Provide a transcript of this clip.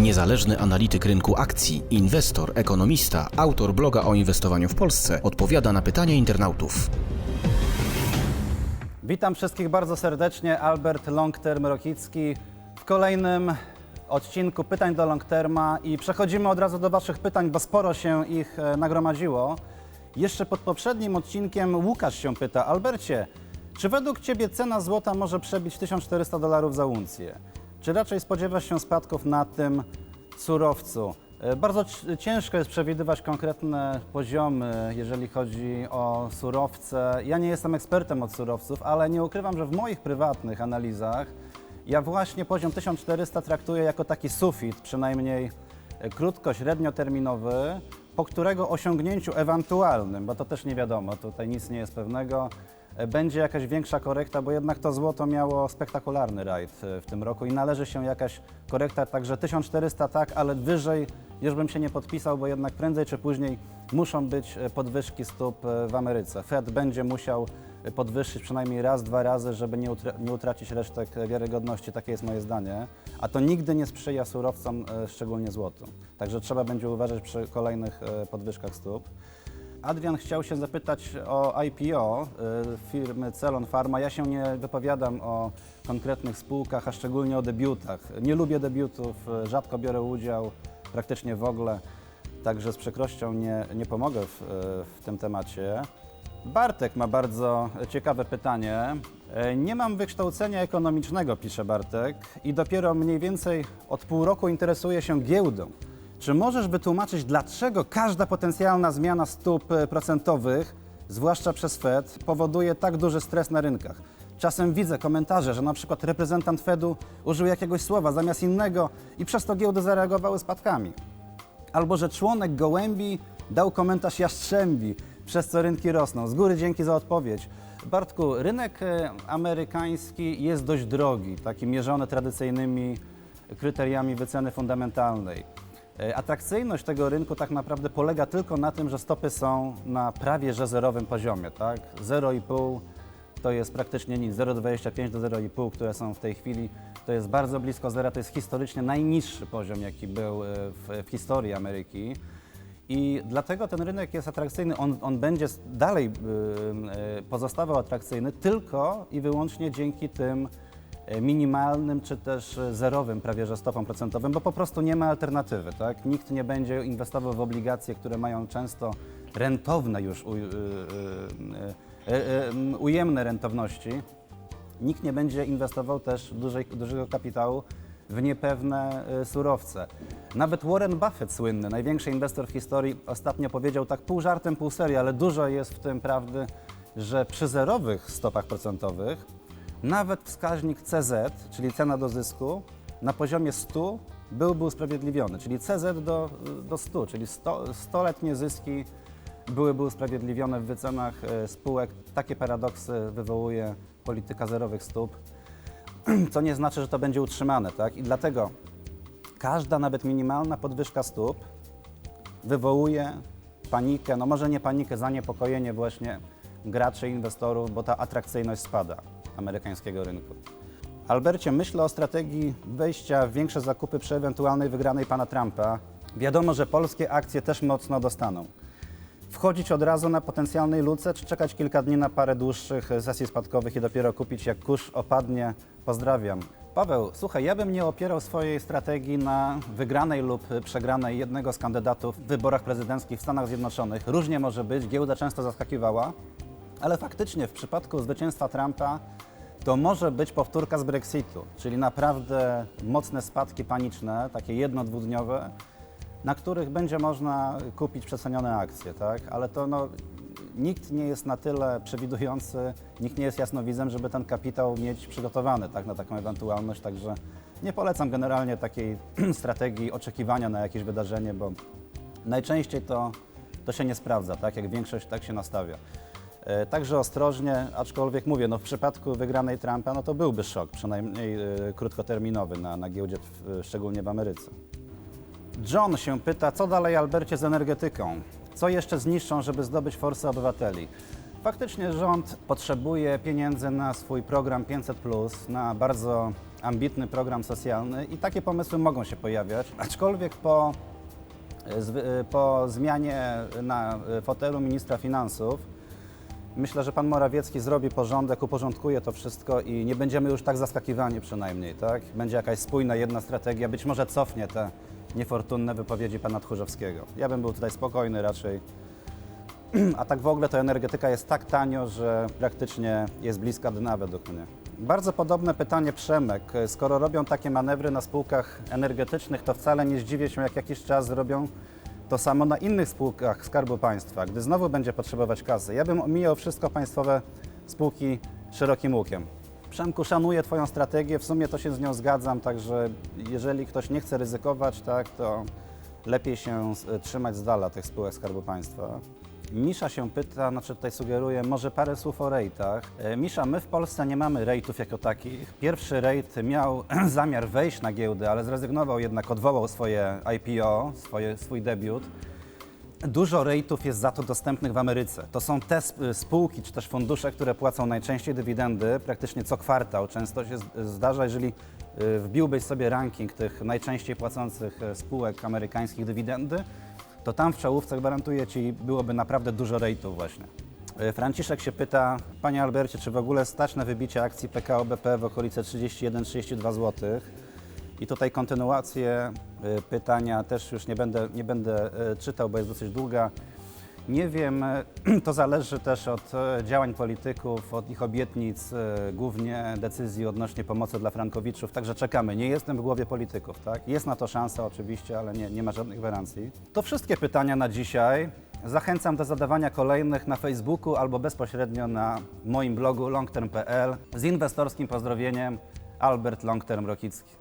Niezależny analityk rynku akcji, inwestor, ekonomista, autor bloga o inwestowaniu w Polsce odpowiada na pytania internautów. Witam wszystkich bardzo serdecznie. Albert Longterm Rokicki w kolejnym odcinku pytań do Longterma i przechodzimy od razu do Waszych pytań, bo sporo się ich e, nagromadziło. Jeszcze pod poprzednim odcinkiem Łukasz się pyta, Albercie, czy według Ciebie cena złota może przebić 1400 dolarów za uncję? Czy raczej spodziewasz się spadków na tym surowcu? E, Bardzo ciężko jest przewidywać konkretne poziomy, jeżeli chodzi o surowce. Ja nie jestem ekspertem od surowców, ale nie ukrywam, że w moich prywatnych analizach ja właśnie poziom 1400 traktuję jako taki sufit, przynajmniej e, krótko-średnioterminowy, po którego osiągnięciu ewentualnym, bo to też nie wiadomo, tutaj nic nie jest pewnego, będzie jakaś większa korekta, bo jednak to złoto miało spektakularny rajd e, w tym roku i należy się jakaś korekta, także 1400 tak, ale wyżej już bym się nie podpisał, bo jednak prędzej czy później muszą być e, podwyżki stóp e, w Ameryce. Fed będzie musiał podwyższyć przynajmniej raz, dwa razy, żeby nie, nie utracić resztek wiarygodności, takie jest moje zdanie, a to nigdy nie sprzyja surowcom, szczególnie złotu. Także trzeba będzie uważać przy kolejnych podwyżkach stóp. Adrian chciał się zapytać o IPO y, firmy Celon Pharma. Ja się nie wypowiadam o konkretnych spółkach, a szczególnie o debiutach. Nie lubię debiutów, y, rzadko biorę udział, praktycznie w ogóle, także z przykrością nie, nie pomogę w, y, w tym temacie. Bartek ma bardzo ciekawe pytanie. E, Nie mam wykształcenia ekonomicznego, pisze Bartek, i dopiero mniej więcej od pół roku interesuję się giełdą. Czy możesz wytłumaczyć, dlaczego każda potencjalna zmiana stóp e, procentowych, zwłaszcza przez Fed, powoduje tak duży stres na rynkach? Czasem widzę komentarze, że na przykład reprezentant Fedu użył jakiegoś słowa zamiast innego i przez to giełdy zareagowały spadkami. Albo że członek gołębi dał komentarz jastrzębi, przez co rynki rosną. Z góry dzięki za odpowiedź. Bartku, rynek e, amerykański jest dość drogi, taki mierzony tradycyjnymi kryteriami wyceny fundamentalnej. E, Atrakcyjność tego rynku tak naprawdę polega tylko na tym, że stopy są na prawie że zerowym poziomie, tak? 0,5 to jest praktycznie nic, 0,25 do 0,5, które są w tej chwili, to jest bardzo blisko zera, to jest historycznie najniższy poziom, jaki był e, w, w historii Ameryki. I dlatego ten rynek jest atrakcyjny. On, on będzie dalej y, pozostawał atrakcyjny tylko i wyłącznie dzięki tym e, minimalnym czy też e, zerowym prawie że stopom procentowym, bo po prostu nie ma alternatywy. Tak? Nikt nie będzie inwestował w obligacje, które mają często rentowne już u, y, y, y, y, ujemne rentowności. Nikt nie będzie inwestował też dużej, dużego kapitału w niepewne y, surowce. Nawet Warren Buffett słynny, największy inwestor w historii, ostatnio powiedział tak pół żartem, pół serio, ale dużo jest w tym prawdy, że przy zerowych stopach procentowych nawet wskaźnik CZ, czyli cena do zysku, na poziomie 100 byłby usprawiedliwiony, czyli CZ do, do 100, czyli 100, 100-letnie zyski byłyby usprawiedliwione w wycenach e, spółek. Takie paradoksy wywołuje polityka zerowych stóp, co nie znaczy, że to będzie utrzymane. Tak? I dlatego każda, nawet minimalna podwyżka stóp wywołuje panikę, no może nie panikę, zaniepokojenie właśnie graczy, inwestorów, bo ta atrakcyjność spada amerykańskiego rynku. Albercie, myślę o strategii wejścia w większe zakupy przy ewentualnej wygranej pana Trumpa. Wiadomo, że polskie akcje też mocno dostaną. Wchodzić od razu na potencjalnej luce, czy czekać kilka dni na parę dłuższych sesji spadkowych i dopiero kupić jak kurz opadnie? Pozdrawiam. Paweł, słuchaj, ja bym nie opierał swojej strategii na wygranej lub przegranej jednego z kandydatów w wyborach prezydenckich w Stanach Zjednoczonych. Różnie może być, giełda często zaskakiwała, ale faktycznie w przypadku zwycięstwa Trumpa to może być powtórka z Brexitu, czyli naprawdę mocne spadki paniczne, takie jedno-dwudniowe, na których będzie można kupić przecenione akcje, tak? Ale to no, nikt nie jest na tyle przewidujący, nikt nie jest jasnowidzem, żeby ten kapitał mieć przygotowany tak, na taką ewentualność, także nie polecam generalnie takiej strategii oczekiwania na jakieś wydarzenie, bo najczęściej to, to się nie sprawdza, tak? Jak większość tak się nastawia. E, Także ostrożnie, aczkolwiek mówię, no w przypadku wygranej Trumpa, no to byłby szok, przynajmniej e, krótkoterminowy na, na giełdzie, szczególnie w Ameryce. John się pyta, co dalej Albercie z energetyką? Co jeszcze zniszczą, żeby zdobyć forsę obywateli? Faktycznie rząd potrzebuje pieniędzy na swój program 500, na bardzo ambitny program socjalny i takie pomysły mogą się pojawiać. Aczkolwiek po, e, po zmianie na fotelu ministra finansów myślę, że pan Morawiecki zrobi porządek, uporządkuje to wszystko i nie będziemy już tak zaskakiwani przynajmniej. Tak? Będzie jakaś spójna, jedna strategia, być może cofnie te niefortunne wypowiedzi pana Tchórzewskiego. Ja bym był tutaj spokojny raczej. A tak w ogóle to energetyka jest tak tanio, że praktycznie jest bliska dna według mnie. Bardzo podobne pytanie Przemek. Skoro robią takie manewry na spółkach energetycznych, to wcale nie zdziwię się, jak jakiś czas zrobią to samo na innych spółkach Skarbu Państwa, gdy znowu będzie potrzebować kasy. Ja bym omijał wszystko państwowe spółki szerokim łukiem. Przemku, szanuję Twoją strategię, w sumie to się z nią zgadzam, także jeżeli ktoś nie chce ryzykować, tak, to lepiej się s- trzymać z dala tych spółek Skarbu Państwa. Misza się pyta, znaczy tutaj sugeruje, może parę słów o rejtach. E, Misza, my w Polsce nie mamy rejtów jako takich. Pierwszy rejt miał zamiar wejść na giełdę, ale zrezygnował jednak, odwołał swoje IPO, swoje, swój debiut. Dużo rejtów jest za to dostępnych w Ameryce. To są te sp- spółki czy też fundusze, które płacą najczęściej dywidendy, praktycznie co kwartał. Często się zdarza, jeżeli y, wbiłbyś sobie ranking tych najczęściej płacących e, spółek amerykańskich dywidendy, to tam w czołówce gwarantuję Ci byłoby naprawdę dużo rejtów właśnie. Y, Franciszek się pyta, Panie Albercie, czy w ogóle stać na wybicie akcji PKO BP w okolice 31-32 zł? I tutaj kontynuację y, pytania też już nie będę, nie będę y, czytał, bo jest dosyć długa. Nie wiem, to zależy też od y, działań polityków, od ich obietnic, y, głównie decyzji odnośnie pomocy dla frankowiczów, także czekamy. Nie jestem w głowie polityków, tak? Jest na to szansa oczywiście, ale nie, nie ma żadnych gwarancji. To wszystkie pytania na dzisiaj. Zachęcam do zadawania kolejnych na Facebooku albo bezpośrednio na moim blogu longterm.pl z inwestorskim pozdrowieniem Albert Longterm Rokicki.